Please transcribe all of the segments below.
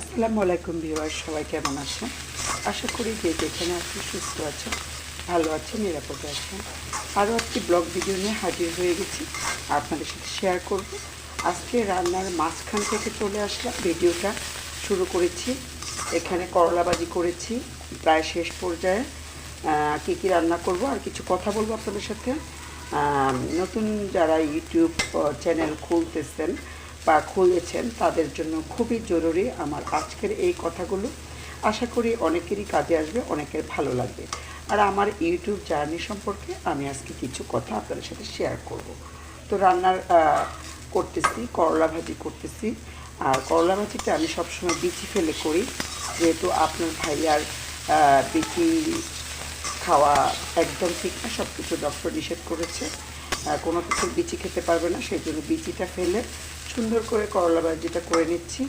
আসসালামু আলাইকুম ভিউয়ার সবাই কেমন আছেন? আশা করি যে যেখানে আছেন সুস্থ আছেন, ভালো আছেন, নিরাপদে আছেন। আরও একটি ব্লগ ভিডিও নিয়ে হাজির হয়ে গেছি। আপনাদের সাথে শেয়ার করব। আজকে রান্নার মাঝখান থেকে চলে আসলাম। ভিডিওটা শুরু করেছি। এখানে করলাবাজি করেছি। প্রায় শেষ পর্যায়ে কী কী রান্না করব আর কিছু কথা বলব আপনাদের সাথে। নতুন যারা ইউটিউব চ্যানেল খুলতেছেন বা খুলেছেন, তাদের জন্য খুবই জরুরি আমার আজকের এই কথাগুলো। আশা করি অনেকেরই কাজে আসবে, অনেকের ভালো লাগবে। আর আমার ইউটিউব জার্নি সম্পর্কে আমি আজকে কিছু কথা আপনাদের সাথে শেয়ার করব। তো রান্নার করতেছি, করলা ভাজি করতেছি। আর করলা ভাজিটা আমি সবসময় বিচি ফেলে করি, যেহেতু আপনার ভাইয়ার বিচি খাওয়া একদম ঠিক না সব কিছু ডক্টর নিষেধ করেছে। কোনো কিছু বিচি খেতে পারবে না, সেই জন্য বিচিটা ফেলে সুন্দর করে করলা ভাজিটা করে নিচ্ছি।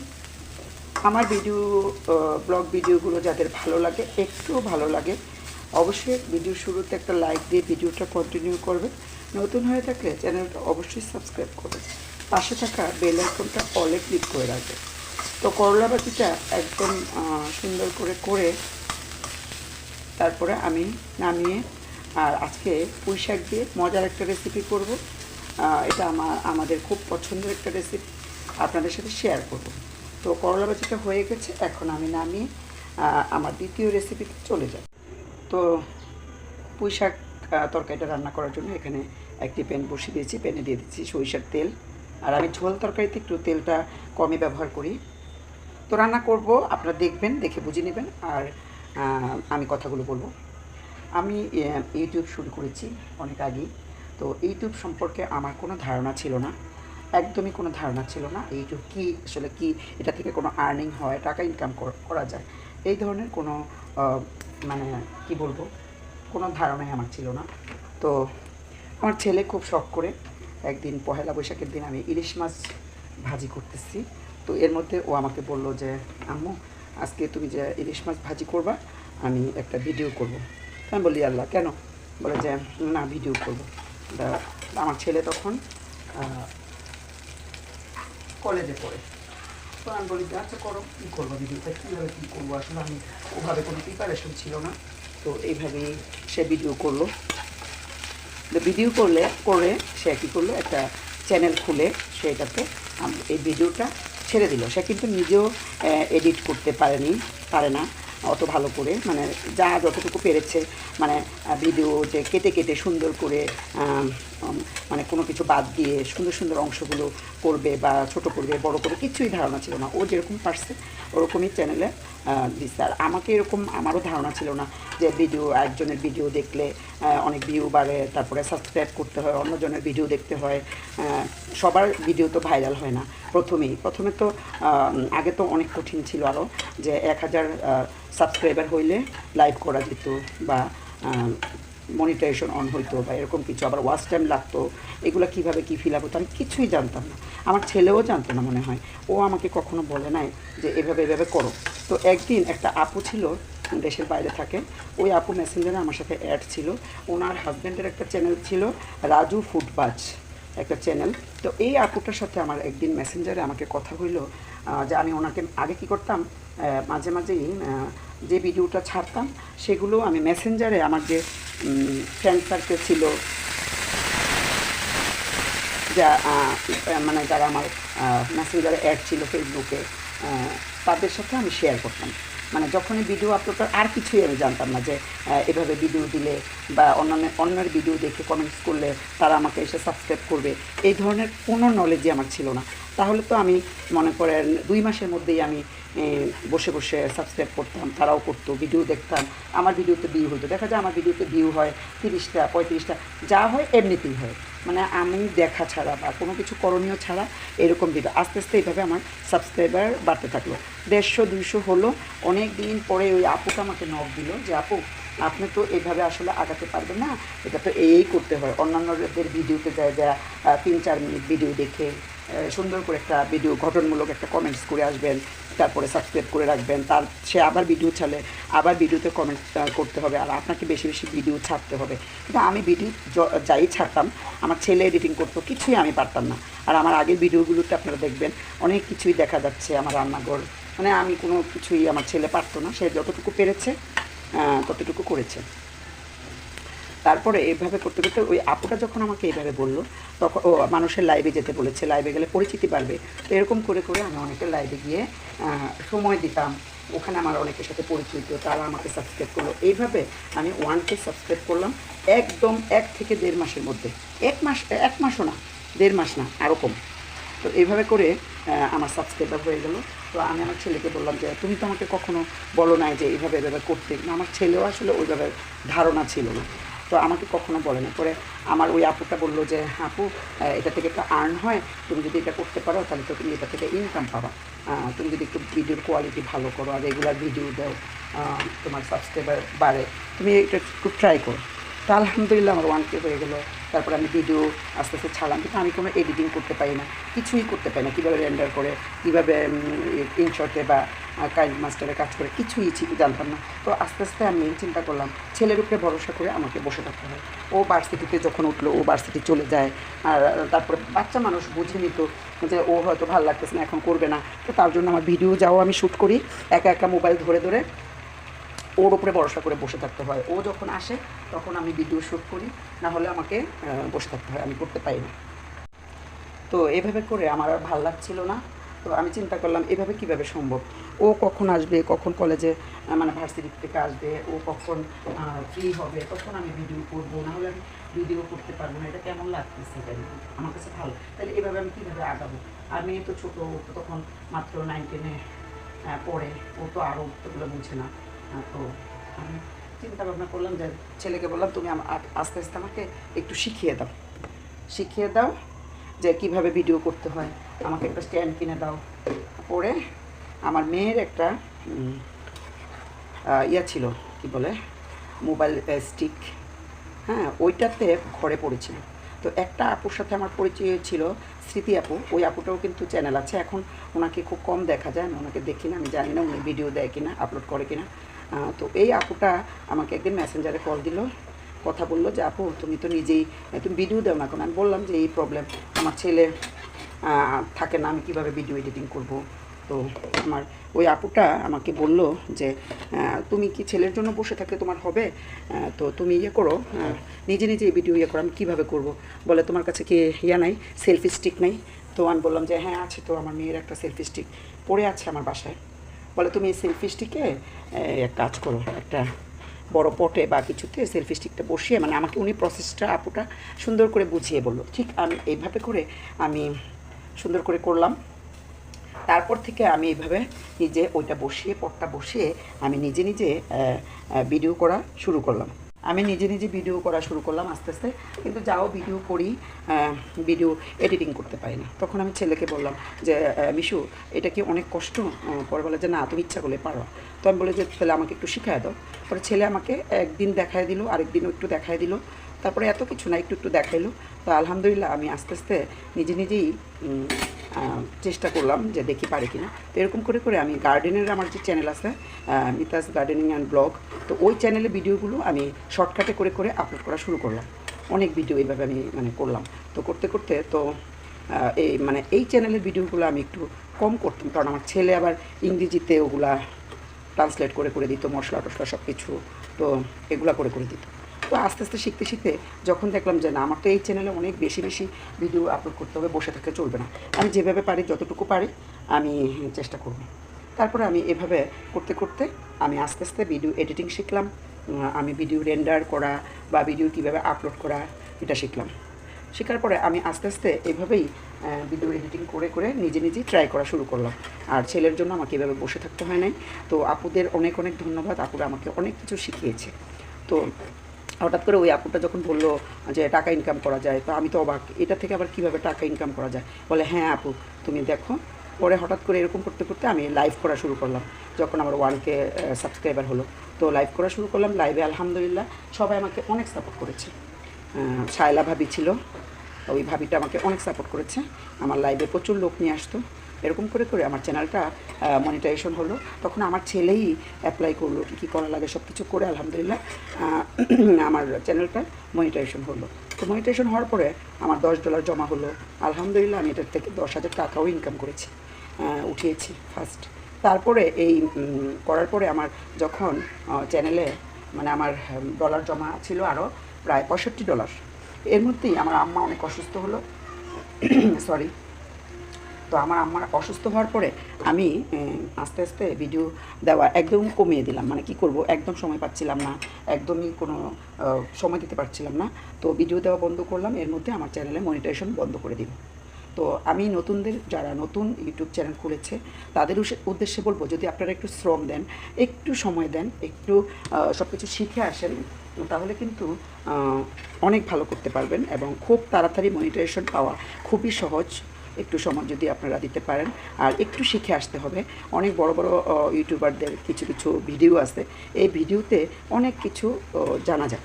আমার ভিডিও ব্লগ ভিডিওগুলো যাদের ভালো লাগে একটু ভালো লাগে, অবশ্যই ভিডিও শুরুতে একটা লাইক দিয়ে ভিডিওটা কন্টিনিউ করবে। নতুন হয়ে থাকলে চ্যানেলটা অবশ্যই সাবস্ক্রাইব করবে। পাশে থাকা বেল আইকনটা অলে ক্লিক করে রাখবে। তো করলা ভাজিটা একদম সুন্দর করে করে তারপরে আমি নামিয়ে আর আজকে পুঁই শাক দিয়ে মজার একটা রেসিপি করব। এটা আমার, আমাদের খুব পছন্দের একটা রেসিপি আপনাদের সাথে শেয়ার করব। তো করলা ভাজিটা হয়ে গেছে, এখন আমি নামিয়ে আমার দ্বিতীয় রেসিপিতে চলে যাব। তো পুঁই শাক তরকারিটা রান্না করার জন্য এখানে একটি প্যান বসিয়ে দিয়েছি প্যানে দিয়ে দিচ্ছি সরিষার তেল। আর আমি ঝোল তরকারিতে একটু তেলটা কমই ব্যবহার করি। তো রান্না করব, আপনারা দেখবেন, দেখে বুঝে নেবেন। আর আমি কথাগুলো বলব। আমি ইউটিউব শুরু করেছি অনেক আগেই। তো ইউটিউব সম্পর্কে আমার কোনো ধারণা ছিল না। একদমই কোনো ধারণা ছিল না ইউটিউব কী আসলে কি, এটা থেকে কোনো আর্নিং হয়, টাকা ইনকাম করা যায়। এই ধরনের কোনো মানে কি বলব, কোনো ধারণাই আমার ছিল না। তো আমার ছেলে খুব শখ করে একদিন পহেলা বৈশাখের দিন আমি ইলিশ মাছ ভাজি করতেছি। তো এর মধ্যে ও আমাকে বলল যে, আম্মু, আজকে তুমি যে ইলিশ মাছ ভাজি করবা, আমি একটা ভিডিও করব। আমি বলি, আল্লাহ, কেন? বলে যে, না ভিডিও করব। আমার ছেলে তখন কলেজে পড়ে। তো আমি বলি আচ্ছা করো, কী করব ভিডিওটা কীভাবে কী করব? আসলে আমি ওভাবে কোনো প্রিপারেশন ছিল না। তো এইভাবেই সে ভিডিও করল। ভিডিও করলে, করে সে কী করল, একটা চ্যানেল খুলে সেটাতে আম- এই ভিডিওটা ছেড়ে দিল। সে কিন্তু নিজেও এডিট করতে পারেনি, পারে না। অত ভালো করে মানে যা যতটুকু পেরেছে মানে ভিডিও যে কেটে কেটে সুন্দর করে মানে কোনো কিছু বাদ দিয়ে সুন্দর সুন্দর অংশগুলো করবে বা ছোট করবে, বড় করে কিছুই ধারণা ছিল না। ও যেরকম পারছে, ওরকমই চ্যানেলে দিচ্ছে। আর আমাকে এরকম আমারও ধারণা ছিল না যে ভিডিও একজনের ভিডিও দেখলে অনেক ভিউ বাড়ে, তারপরে সাবস্ক্রাইব করতে হয়, অন্যজনের ভিডিও দেখতে হয় সবার ভিডিও তো ভাইরাল হয় না। প্রথমেই। প্রথমে তো আগে তো অনেক কঠিন ছিল আরও যে এক হাজার সাবস্ক্রাইবার হইলে লাইভ করা যেত বা মনিটাইজেশন অন হইতো বা এরকম কিছু, আবার ওয়াচ টাইম লাগতো, এগুলো কীভাবে কী ফিল আপ হতো, আমি কিছুই জানতাম না। আমার ছেলেও জানতো না মনে হয়। ও আমাকে কখনো বলে নাই যে এভাবে এভাবে করো। তো একদিন একটা আপু ছিল, দেশের বাইরে থাকে, ওই আপু মেসেঞ্জারে আমার সাথে অ্যাড ছিল। ওনার হাজব্যান্ডের একটা চ্যানেল ছিল, রাজু ফুডবাজ একটা চ্যানেল তো এই আপুটার সাথে আমার একদিন মেসেঞ্জারে আমাকে কথা হইল যে আমি ওনাকে আগে কি করতাম মাঝে মাঝেই যে ভিডিওটা ছাড়তাম, সেগুলো আমি মেসেঞ্জারে আমার যে ফ্রেন্ড সার্কেল ছিল, যা মানে যারা আমার মেসেঞ্জারে অ্যাড ছিল ফেসবুকে তাদের সাথে আমি শেয়ার করতাম। মানে যখনই ভিডিও আপলোড কর, আর কিছুই আমি জানতাম না যে এভাবে ভিডিও দিলে বা অন্যান্য, অন্যের ভিডিও দেখে কমেন্টস করলে তারা আমাকে এসে সাবস্ক্রাইব করবে। এই ধরনের কোনো নলেজই আমার ছিল না। তাহলে তো আমি মনে করেন দুই মাসের মধ্যেই আমি বসে বসে সাবস্ক্রাইব করতাম, তারাও করতো ভিডিও দেখতাম, আমার ভিডিওতে ভিউ হতো। দেখা যায় আমার ভিডিওতে ভিউ হয় তিরিশটা, পঁয়ত্রিশটা, যা হয় এমনিতেই হয়। মানে আমি দেখা ছাড়া বা কোনো কিছু করণীয় ছাড়া এরকম ভিডিও আস্তে আস্তে এইভাবে আমার সাবস্ক্রাইবার বাড়তে থাকল। দেড়শো, দুইশো হলো, অনেক দিন পরে ওই আপুকে আমাকে নখ দিল যে, আপু, আপনি তো এইভাবে আসলে আগাতে পারবেন না, এটা তো এই করতে হয়। অন্যান্যদের ভিডিওতে যায় যা তিন, চার মিনিট ভিডিও দেখে সুন্দর করে একটা ভিডিও গঠনমূলক একটা কমেন্টস করে আসবেন, তারপরে সাবস্ক্রাইব করে রাখবেন, তার সে আবার ভিডিও ছাড়লে আবার ভিডিওতে কমেন্ট করতে হবে আর আপনাকে বেশি বেশি ভিডিও ছাড়তে হবে। কিন্তু আমি ভিডিও যাই ছাড়তাম, আমার ছেলে এডিটিং করতো, কিছুই আমি পারতাম না। আর আমার আগের ভিডিওগুলোতে আপনারা দেখবেন, অনেক কিছুই দেখা যাচ্ছে আমার রান্নাঘর। মানে আমি কোনো কিছুই আমার ছেলে পারতো না, সে যতটুকু পেরেছে ততটুকু করেছে। তারপরে এইভাবে করতে করতে ওই আপুটা যখন আমাকে এইভাবে বলল, তখন ও মানুষের লাইভে যেতে বলেছে লাইভে গেলে পরিচিতি বাড়বে। তো এরকম করে করে আমি অনেকের লাইভে গিয়ে সময় দিতাম। ওখানে আমার অনেকের সাথে পরিচিত, তারা আমাকে সাবস্ক্রাইব করল। এইভাবে আমি ওয়ানকে সাবস্ক্রাইব করলাম একদম এক থেকে দেড় মাসের মধ্যে। এক মাস, এক মাসও না, দেড় মাস না আরও কম। তো এইভাবে করে আমার সাবস্ক্রাইবার হয়ে গেল। তো আমি আমার ছেলেকে বললাম যে, তুমি তো আমাকে কখনো বলো নাই যে এইভাবে এভাবে করতে। আমার ছেলেও আসলে ওইভাবে ধারণা ছিল না। তো আমাকে কখনো বলে না। পরে আমার ওই আপুটা বলল যে, আপু এটা থেকে একটা আর্ন হয়। তুমি যদি এটা করতে পারো, তাহলে তো তুমি এটা থেকে ইনকাম পাবা। তুমি যদি একটু ভিডিওর কোয়ালিটি ভালো করো আর রেগুলার ভিডিও দাও তোমার সাবস্ক্রাইবার বাড়ে, তুমি এটা একটু ট্রাই করো। তা আলহামদুলিল্লাহ আমার ওয়ান কে হয়ে গেলো। তারপরে আমি ভিডিও আস্তে আস্তে ছাড়লাম, কিন্তু আমি কোনো এডিটিং করতে পারি না, কিছুই করতে পারি না, কীভাবে রেন্ডার করে, কীভাবে ইনশর্টে বা কাইন্ড মাস্টারে কাজ করে, কিছুই জানতাম না। তো আস্তে আস্তে আমি চিন্তা করলাম, ছেলের উপরে ভরসা করে আমাকে বসে থাকতে হয়। ও ভার্সিটিতে যখন উঠল, ও ভার্সিটি চলে যায়, আর তারপরে বাচ্চা মানুষ বুঝে নিত যে ও হয়তো ভালো লাগতেছে না, এখন করবে না। তো তার জন্য আমার ভিডিও যাও আমি শ্যুট করি, একা একা মোবাইল ধরে ধরে। ওর উপরে ভরসা করে বসে থাকতে হয়। ও যখন আসে, তখন আমি ভিডিও শ্যুট করি। না হলে আমাকে বসে থাকতে হয়। আমি করতে পারি না। তো এভাবে করে আমার আর ভালো লাগছিল না। তো আমি চিন্তা করলাম, এভাবে কীভাবে সম্ভব? ও কখন আসবে? কখন কলেজে মানে ভার্সিটি থেকে আসবে? ও কখন ফ্রি হবে? তখন আমি ভিডিও করব। না হলে আমি ভিডিও করতে পারব না। এটা কেমন লাগতেছে? আমার কাছে ভালো তাহলে এভাবে আমি কীভাবে আগাবো? আর মেয়ে তো ছোটো তখন মাত্র নাইন টেনে পড়ে। ও তো আরও এগুলো বুঝে না। চিন্তা ভাবনা করলাম যে ছেলেকে বললাম, তুমি আস্তে আস্তে আমাকে একটু শিখিয়ে দাও। শিখিয়ে দাও যে কীভাবে ভিডিও করতে হয়। আমাকে একটা স্ট্যান্ড কিনে দাও। পরে আমার মেয়ের একটা ইয়া ছিল, কি বলে? মোবাইল স্টিক হ্যাঁ ওইটাতে ঘরে পড়েছিল। তো একটা আপুর সাথে আমার পরিচয় ছিল, স্মৃতি আপু। ওই আপুটাও কিন্তু চ্যানেল আছে। এখন ওনাকে খুব কম দেখা যায়। ওনাকে দেখি না। আমি জানি না উনি ভিডিও দেয় কিনা আপলোড করে কিনা। তো এই আপুটা আমাকে একদিন মেসেঞ্জারে কল দিল। কথা বলল যে, আপু, তুমি তো নিজেই তুমি ভিডিও দাও না এখন আমি বললাম যে, এই প্রবলেম আমার ছেলে থাকে না, আমি কীভাবে ভিডিও এডিটিং করব? তো আমার ওই আপুটা আমাকে বলল যে তুমি কি ছেলের জন্য বসে থাকলে তোমার হবে? তো তুমি ইয়ে করো নিজে নিজে ভিডিও ইয়ে করো, আমি কীভাবে করব? বলে, তোমার কাছে কি ইয়া নাই? সেলফি স্টিক নেই? তো আমি বললাম যে হ্যাঁ আছে তো, আমার মেয়ের একটা সেলফি স্টিক পড়ে আছে আমার বাসায়। বলে, তুমি এই সেলফি স্টিকে এক কাজ করো, একটা বড় পটে বা কিছুতে সেলফি স্টিকটা বসিয়ে মানে আমাকে উনি প্রসেসটা আপুটা সুন্দর করে বুঝিয়ে বলল। ঠিক আমি এইভাবে করে আমি সুন্দর করে করলাম। তারপর থেকে আমি এইভাবে নিজে ওইটা বসিয়ে, পটটা বসিয়ে আমি নিজে নিজে ভিডিও করা শুরু করলাম। আমি নিজে নিজে ভিডিও করা শুরু করলাম আস্তে আস্তে, কিন্তু যাও ভিডিও করি ভিডিও এডিটিং করতে পারি না। তখন আমি ছেলেকে বললাম যে মিশু, এটা কি অনেক কষ্ট? পরে বলে যে, না, তুমি ইচ্ছা করলে পারো। তো আমি বলে যে, তাহলে আমাকে একটু শিখায় দাও। পরে ছেলে আমাকে একদিন দেখায় দিল, আরেকদিনও একটু দেখায় দিল। তারপরে এত কিছু না, একটু একটু দেখাইলো। তো আলহামদুলিল্লাহ, আমি আস্তে আস্তে নিজে নিজেই চেষ্টা করলাম যে দেখি পারি কিনা। তো এরকম করে করে আমি গার্ডেনের আমার যে চ্যানেল আছে মিতাস গার্ডেনিং অ্যান্ড ব্লগ তো ওই চ্যানেলে ভিডিওগুলো আমি শর্টকাটে করে করে আপলোড করা শুরু করলাম। অনেক ভিডিও এইভাবে আমি মানে করলাম। তো করতে করতে তো এই মানে এই চ্যানেলের ভিডিওগুলো আমি একটু কম করতাম। কারণ আমার ছেলে আবার ইংরেজিতে ওগুলা ট্রান্সলেট করে করে দিত মশলা টশলা সব কিছু তো এগুলা করে করে দিত। তো আস্তে আস্তে শিখতে শিখতে যখন দেখলাম যে না, আমার তো এই চ্যানেলে অনেক বেশি বেশি ভিডিও আপলোড করতে হবে, বসে থাকলে চলবে না। আমি যেভাবে পারি, যতটুকু পারি, আমি চেষ্টা করব। তারপরে আমি এভাবে করতে করতে আমি আস্তে আস্তে ভিডিও এডিটিং শিখলাম। আমি ভিডিও রেন্ডার করা বা ভিডিও কীভাবে আপলোড করা, এটা শিখলাম। শেখার পরে আমি আস্তে আস্তে এভাবেই ভিডিও এডিটিং করে করে নিজে নিজেই ট্রাই করা শুরু করলাম। আর ছেলের জন্য আমাকে এভাবে বসে থাকতে হয় নাই। তো আপুদের অনেক অনেক ধন্যবাদ। আপুরা আমাকে অনেক কিছু শিখিয়েছে। তো হঠাৎ করে ওই আপুটা যখন বলল যে টাকা ইনকাম করা যায়, তো আমি তো অবাক, এটা থেকে আবার কীভাবে টাকা ইনকাম করা যায়? বলে হ্যাঁ আপু, তুমি দেখো। পরে হঠাৎ করে এরকম করতে করতে আমি লাইভ করা শুরু করলাম, যখন আমার ওয়ানকে সাবস্ক্রাইবার হলো। তো লাইভ করা শুরু করলাম লাইভে আলহামদুলিল্লাহ সবাই আমাকে অনেক সাপোর্ট করেছে। শায়লা ভাবি ছিল, ওই ভাবিটা আমাকে অনেক সাপোর্ট করেছে। আমার লাইভে প্রচুর লোক নিয়ে আসতো। এরকম করে করে আমার চ্যানেলটা মনিটাইজেশন হলো। তখন আমার ছেলেই অ্যাপ্লাই করল, কী কী করা লাগে সব কিছু করে আলহামদুলিল্লাহ আমার চ্যানেলটা মনিটাইজেশন হলো। তো মনিটাইজেশন হওয়ার পরে আমার দশ ডলার জমা হলো। আলহামদুলিল্লাহ আমি এটার থেকে দশ হাজার টাকাও ইনকাম করেছি উঠিয়েছি ফার্স্ট তারপরে এই করার পরে আমার যখন চ্যানেলে মানে আমার ডলার জমা ছিল আরও প্রায় পঁয়ষট্টি ডলার এর মধ্যেই আমার আম্মা অনেক অসুস্থ হলো। সরি তো আমার আম্মার অসুস্থ হওয়ার পরে আমি আস্তে আস্তে ভিডিও দেওয়া একদম কমিয়ে দিলাম। মানে কি করব? একদম সময় পাচ্ছিলাম না। একদমই কোনো সময় দিতে পারছিলাম না। তো ভিডিও দেওয়া বন্ধ করলাম। এর মধ্যে আমার চ্যানেলে মনিটাইজেশন বন্ধ করে দিব তো আমি নতুনদের, যারা নতুন ইউটিউব চ্যানেল খুলেছে, তাদের উদ্দেশ্যে বলব, যদি আপনারা একটু শ্রম দেন, একটু সময় দেন, একটু সব কিছু শিখে আসেন, তাহলে কিন্তু অনেক ভালো করতে পারবেন এবং খুব তাড়াতাড়ি মনিটাইজেশন পাওয়া খুবই সহজ। একটু সময় যদি আপনারা দিতে পারেন। আর একটু শিখে আসতে হবে। অনেক বড় বড় ইউটিউবারদের কিছু কিছু ভিডিও আছে। এই ভিডিওতে অনেক কিছু জানা যায়।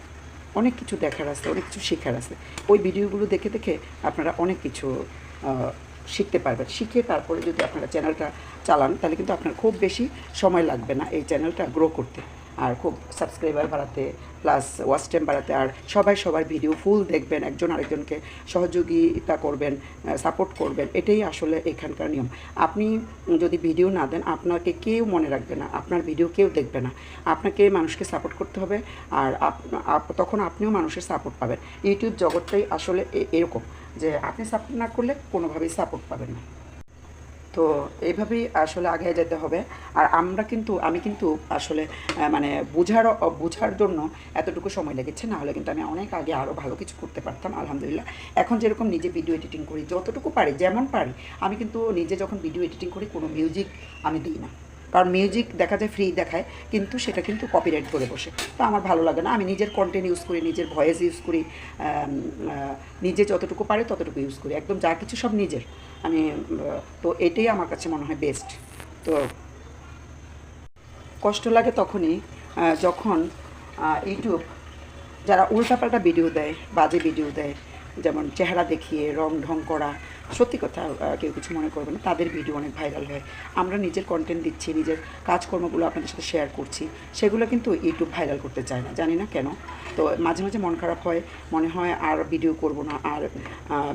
অনেক কিছু দেখার আছে, অনেক কিছু শেখার আছে। ওই ভিডিওগুলো দেখে দেখে আপনারা অনেক কিছু শিখতে পারবেন। শিখে তারপরে যদি আপনারা চ্যানেলটা চালান, তাহলে কিন্তু আপনার খুব বেশি সময় লাগবে না এই চ্যানেলটা গ্রো করতে। আর খুব সাবস্ক্রাইবার বাড়াতে প্লাস ওয়াচ টাইম বাড়াতে, আর সবাই সবার ভিডিও ফুল দেখবেন, একজন আরেকজনকে সহযোগিতা করবেন সাপোর্ট করবেন, এটাই আসলে এখানকার নিয়ম। আপনি যদি ভিডিও না দেন, আপনাকে কেউ মনে রাখবে না, আপনার ভিডিও কেউ দেখবে না। আপনাকে মানুষকে সাপোর্ট করতে হবে, আর তখন আপনিও মানুষের সাপোর্ট পাবেন। ইউটিউব জগৎটাই আসলে এরকম, যে আপনি সাপোর্ট না করলে কোনোভাবেই সাপোর্ট পাবেন না। তো এইভাবেই আসলে আগে যেতে হবে। আর আমরা কিন্তু, আমি কিন্তু আসলে মানে বোঝার বোঝার জন্য এতটুকু সময় লেগেছে, না হলে কিন্তু আমি অনেক আগে আরও ভালো কিছু করতে পারতাম, আলহামদুলিল্লাহ। এখন যেরকম নিজে ভিডিও এডিটিং করি, যতটুকু পারি, যেমন পারি, আমি কিন্তু নিজে যখন ভিডিও এডিটিং করি, কোনো মিউজিক আমি দিই না। কারণ মিউজিক দেখা যায় ফ্রি দেখায়, কিন্তু সেটা কিন্তু কপিরাইট করে বসে। তো আমার ভালো লাগে না। আমি নিজের কন্টেন্ট ইউজ করি, নিজের ভয়েস ইউজ করি নিজে যতটুকু পারে ততটুকু ইউজ করি। একদম যা কিছু সব নিজের। আমি তো এটাই আমার কাছে মনে হয় বেস্ট তো কষ্ট লাগে তখনই যখন ইউটিউব যারা উল্টাপাল্টা ভিডিও দেয়, বাজে ভিডিও দেয়, যেমন চেহারা দেখিয়ে, রং ঢং করা সত্যি কথা কেউ কিছু মনে করবে না। তাদের ভিডিও অনেক ভাইরাল হয়। আমরা নিজের কন্টেন্ট দিচ্ছি, নিজের কাজকর্মগুলো আপনাদের সাথে শেয়ার করছি। সেগুলো কিন্তু ইউটিউব ভাইরাল করতে চায় না, জানি না কেন। তো মাঝে মাঝে মন খারাপ হয়, মনে হয় আর ভিডিও করব না, আর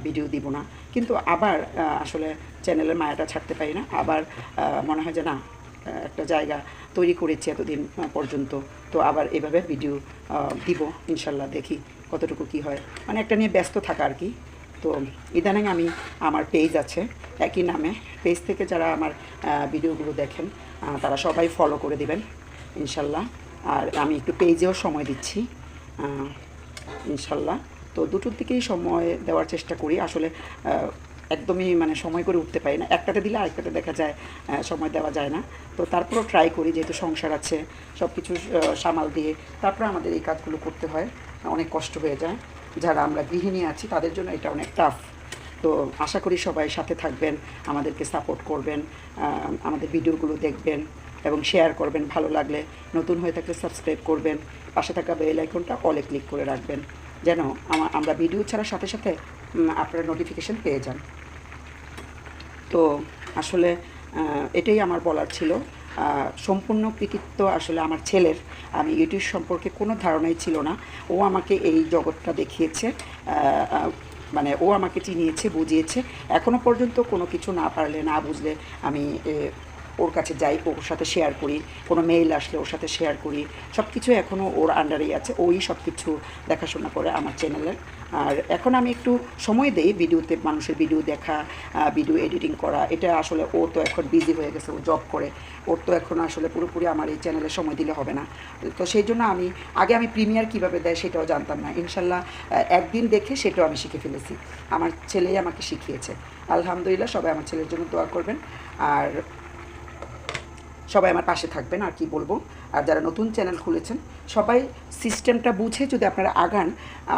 ভিডিও দিব না। কিন্তু আবার আসলে চ্যানেলের মায়াটা ছাড়তে পারি না। আবার মনে হয় যে না একটা জায়গা তৈরি করেছি এতদিন পর্যন্ত। তো আবার এভাবে ভিডিও দিব, ইনশাল্লাহ দেখি কতটুকু কি হয়। মানে একটা নিয়ে ব্যস্ত থাকা আর কি। তো ইদানিং আমি আমার পেজ আছে, একই নামে। পেজ থেকে যারা আমার ভিডিওগুলো দেখেন তারা সবাই ফলো করে দিবেন, ইনশাল্লাহ। আর আমি একটু পেজেও সময় দিচ্ছি ইনশাল্লাহ। তো দুটোর দিকেই সময় দেওয়ার চেষ্টা করি। আসলে একদমই মানে সময় করে উঠতে পারি না। একটাতে দিলে আরেকটাতে দেখা যায় সময় দেওয়া যায় না। তো তারপরেও ট্রাই করি, যেহেতু সংসার আছে সব কিছু সামাল দিয়ে তারপরে আমাদের এই কাজগুলো করতে হয়। অনেক কষ্ট হয়ে যায়। যারা আমরা গৃহিণী আছি, তাদের জন্য এটা অনেক টাফ তো আশা করি সবাই সাথে থাকবেন, আমাদেরকে সাপোর্ট করবেন আমাদের ভিডিওগুলো দেখবেন এবং শেয়ার করবেন ভালো লাগলে। নতুন হয়ে থাকলে সাবস্ক্রাইব করবেন, পাশে থাকা বেল আইকনটা অলে ক্লিক করে রাখবেন, যেন আমা- আমরা ভিডিও ছাড়ার সাথে সাথে আপনারা নোটিফিকেশন পেয়ে যান। তো আসলে এটাই আমার বলার ছিল। সম্পূর্ণ কৃতিত্ব আসলে আমার ছেলের। আমি ইউটিউব সম্পর্কে কোনো ধারণাই ছিল না। ও আমাকে এই জগৎটা দেখিয়েছে মানে ও আমাকে চিনিয়েছে, বুঝিয়েছে। এখনও পর্যন্ত কোনো কিছু না পারলে, না বুঝলে আমি ওর কাছে যাই, ওর সাথে শেয়ার করি। কোনো মেইল আসলে ওর সাথে শেয়ার করি। সব কিছু এখনও ওর আন্ডারেই আছে। ওই সব কিছু দেখাশোনা করে আমার চ্যানেলের আর এখন আমি একটু সময় দেই ভিডিওতে, মানুষের ভিডিও দেখা ভিডিও এডিটিং করা। এটা আসলে ও তো এখন বিজি হয়ে গেছে, ও জব করে। ওর তো এখন আসলে পুরোপুরি আমার এই চ্যানেলে সময় দিলে হবে না। তো সেই জন্য আমি, আগে আমি প্রিমিয়ার কীভাবে দেয় সেটাও জানতাম না। ইনশাল্লাহ একদিন দেখে সেটাও আমি শিখে ফেলেছি। আমার ছেলেই আমাকে শিখিয়েছে। আলহামদুলিল্লাহ, সবাই আমার ছেলের জন্য দোয়া করবেন। আর সবাই আমার পাশে থাকবেন, আর কি বলব? আর যারা নতুন চ্যানেল খুলেছেন, সবাই সিস্টেমটা বুঝে যদি আপনারা আগান,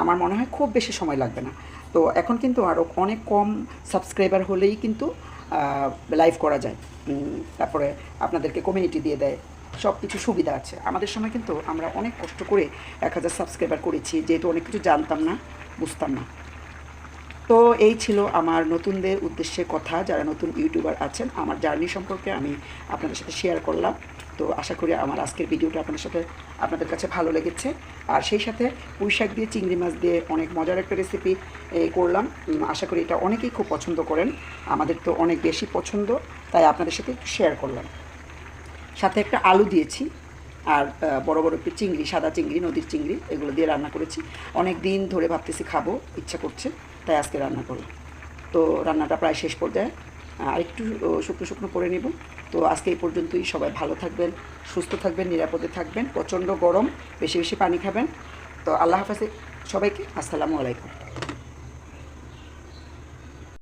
আমার মনে হয় খুব বেশি সময় লাগবে না। তো এখন কিন্তু আরও অনেক কম সাবস্ক্রাইবার হলেই কিন্তু লাইভ করা যায়। তারপরে আপনাদেরকে কমিউনিটি দিয়ে দেয়। সব কিছু সুবিধা আছে। আমাদের সময় কিন্তু আমরা অনেক কষ্ট করে এক হাজার সাবস্ক্রাইবার করেছি। যেহেতু অনেক কিছু জানতাম না, বুঝতাম না। তো এই ছিল আমার নতুনদের উদ্দেশ্যে কথা। যারা নতুন ইউটিউবার আছেন, আমার জার্নি সম্পর্কে আমি আপনাদের সাথে শেয়ার করলাম। তো আশা করি আমার আজকের ভিডিওটা আপনাদের সাথে আপনাদের কাছে ভালো লেগেছে। আর সেই সাথে পুঁই শাক দিয়ে, চিংড়ি মাছ দিয়ে অনেক মজার একটা রেসিপি করলাম। আশা করি এটা অনেকেই খুব পছন্দ করেন। আমাদের তো অনেক বেশি পছন্দ, তাই আপনাদের সাথে একটু শেয়ার করলাম। সাথে একটা আলু দিয়েছি, আর বড় বড় একটু চিংড়ি, সাদা চিংড়ি, নদীর চিংড়ি, এগুলো দিয়ে রান্না করেছি। অনেক দিন ধরে ভাবতেছি খাব, ইচ্ছা করছে, তাই আজকে রান্না করলাম। তো রান্নাটা প্রায় শেষ পর্যায়ে। আর একটু শুকনো শুকনো করে নেব। তো আজকে এই পর্যন্তই। সবাই ভালো থাকবেন, সুস্থ থাকবেন, নিরাপদে থাকবেন। প্রচণ্ড গরম, বেশি বেশি পানি খাবেন। তো আল্লাহ হাফেজে। সবাইকে আসসালামু আলাইকুম।